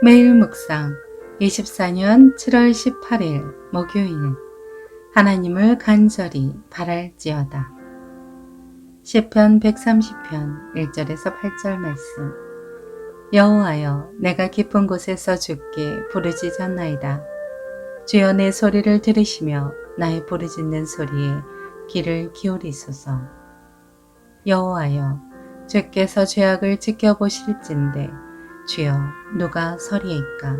매일 묵상 24년 7월 18일 목요일 하나님을 간절히 바랄지어다. 시편 130편 1절에서 8절 말씀 여호와여 내가 깊은 곳에서 주께 부르짖었나이다. 주여 내 소리를 들으시며 나의 부르짖는 소리에 귀를 기울이소서. 여호와여 주께서 죄악을 지켜보실진데 주여 누가 서리이까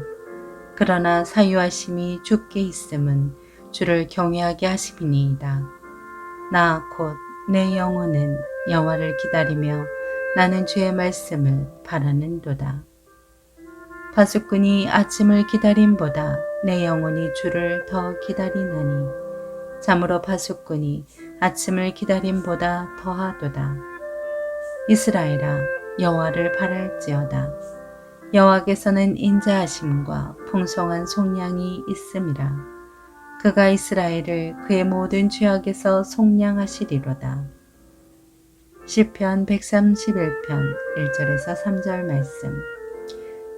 그러나 사유하심이 주께 있음은 주를 경외하게 하심이니이다. 나 곧 내 영혼은 여호와를 기다리며 나는 주의 말씀을 바라는도다. 파수꾼이 아침을 기다림보다 내 영혼이 주를 더 기다리나니 참으로 파수꾼이 아침을 기다림보다 더하도다. 이스라엘아 여호와를 바랄지어다. 여호와께서는 인자하심과 풍성한 속량이 있음이라. 그가 이스라엘을 그의 모든 죄악에서 속량하시리로다. 시편 131편 1절에서 3절 말씀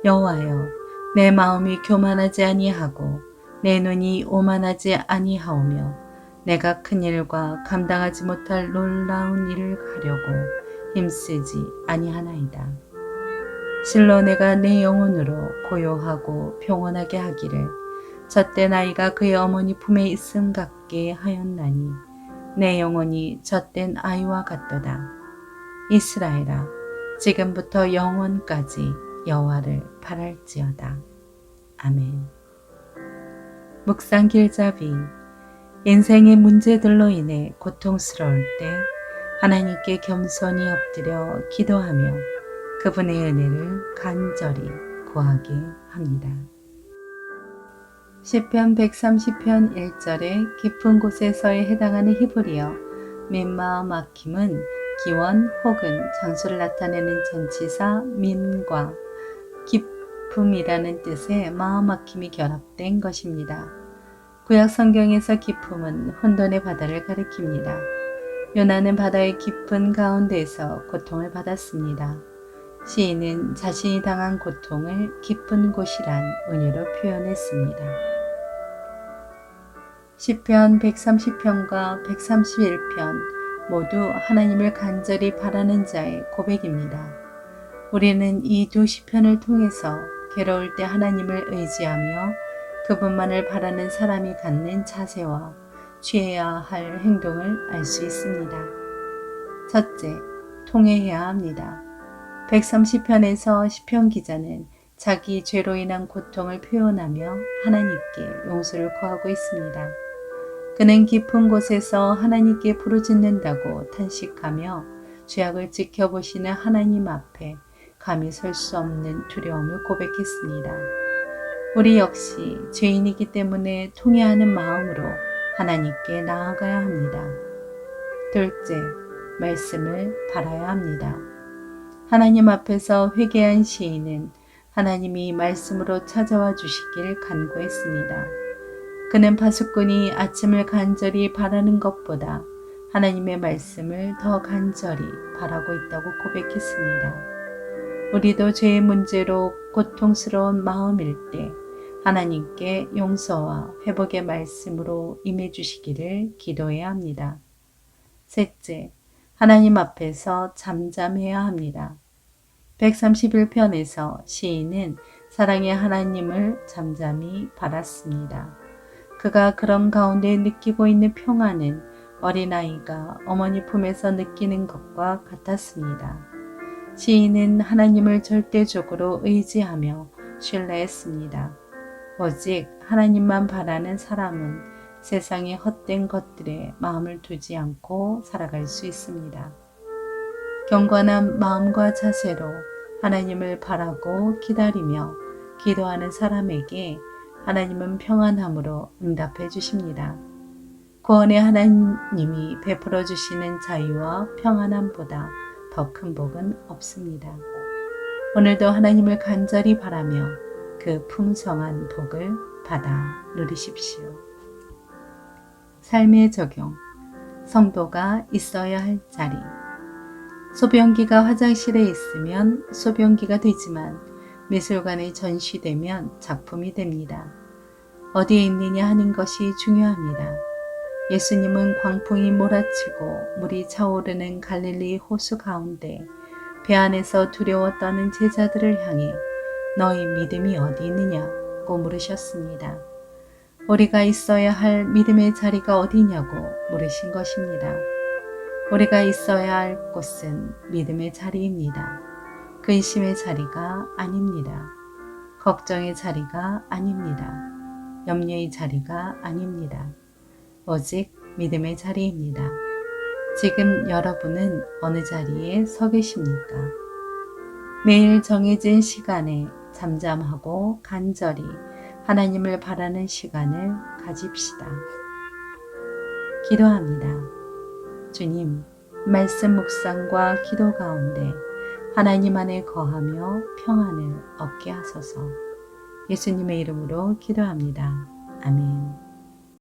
여호와여 내 마음이 교만하지 아니하고 내 눈이 오만하지 아니하오며 내가 큰 일과 감당하지 못할 놀라운 일을 하려고 힘쓰지 아니하나이다. 실로 내가 내 영혼으로 고요하고 평온하게 하기를 젖된 아이가 그의 어머니 품에 있음 같게 하였나니 내 영혼이 젖된 아이와 같도다. 이스라엘아 지금부터 영원까지 여호와를 바랄지어다. 아멘. 묵상 길잡이 인생의 문제들로 인해 고통스러울 때 하나님께 겸손히 엎드려 기도하며 그분의 은혜를 간절히 구하게 합니다. 시편 130편 1절에 깊은 곳에서에 해당하는 히브리어 민마어 마킴은 기원 혹은 장소를 나타내는 전치사 민과 깊음이라는 뜻의 마어 막힘이 결합된 것입니다. 구약 성경에서 깊음은 혼돈의 바다를 가리킵니다. 요나는 바다의 깊은 가운데에서 고통을 받았습니다. 시인은 자신이 당한 고통을 깊은 곳이란 은유로 표현했습니다. 시편 130편과 131편 모두 하나님을 간절히 바라는 자의 고백입니다. 우리는 이 두 시편을 통해서 괴로울 때 하나님을 의지하며 그분만을 바라는 사람이 갖는 자세와 취해야 할 행동을 알 수 있습니다. 첫째, 통해해야 합니다. 130편에서 시편 기자는 자기 죄로 인한 고통을 표현하며 하나님께 용서를 구하고 있습니다. 그는 깊은 곳에서 하나님께 부르짖는다고 탄식하며 죄악을 지켜보시는 하나님 앞에 감히 설 수 없는 두려움을 고백했습니다. 우리 역시 죄인이기 때문에 통해하는 마음으로 하나님께 나아가야 합니다. 둘째, 말씀을 바라야 합니다. 하나님 앞에서 회개한 시인은 하나님이 말씀으로 찾아와 주시길 간구했습니다. 그는 파수꾼이 아침을 간절히 바라는 것보다 하나님의 말씀을 더 간절히 바라고 있다고 고백했습니다. 우리도 죄의 문제로 고통스러운 마음일 때 하나님께 용서와 회복의 말씀으로 임해 주시기를 기도해야 합니다. 셋째, 하나님 앞에서 잠잠해야 합니다. 131편에서 시인은 사랑의 하나님을 잠잠히 바랐습니다. 그가 그런 가운데 느끼고 있는 평안은 어린아이가 어머니 품에서 느끼는 것과 같았습니다. 시인은 하나님을 절대적으로 의지하며 신뢰했습니다. 오직 하나님만 바라는 사람은 세상의 헛된 것들에 마음을 두지 않고 살아갈 수 있습니다. 경건한 마음과 자세로 하나님을 바라고 기다리며 기도하는 사람에게 하나님은 평안함으로 응답해 주십니다. 구원의 하나님이 베풀어 주시는 자유와 평안함보다 더 큰 복은 없습니다. 오늘도 하나님을 간절히 바라며 그 풍성한 복을 받아 누리십시오. 삶의 적용. 성도가 있어야 할 자리. 소변기가 화장실에 있으면 소변기가 되지만 미술관에 전시되면 작품이 됩니다. 어디에 있느냐 하는 것이 중요합니다. 예수님은 광풍이 몰아치고 물이 차오르는 갈릴리 호수 가운데 배 안에서 두려워 떠는 제자들을 향해 너희 믿음이 어디 있느냐고 물으셨습니다. 우리가 있어야 할 믿음의 자리가 어디냐고 물으신 것입니다. 우리가 있어야 할 곳은 믿음의 자리입니다. 근심의 자리가 아닙니다. 걱정의 자리가 아닙니다. 염려의 자리가 아닙니다. 오직 믿음의 자리입니다. 지금 여러분은 어느 자리에 서 계십니까? 매일 정해진 시간에 잠잠하고 간절히 하나님을 바라는 시간을 가집시다. 기도합니다. 주님, 말씀 묵상과 기도 가운데 하나님 안에 거하며 평안을 얻게 하소서. 예수님의 이름으로 기도합니다. 아멘.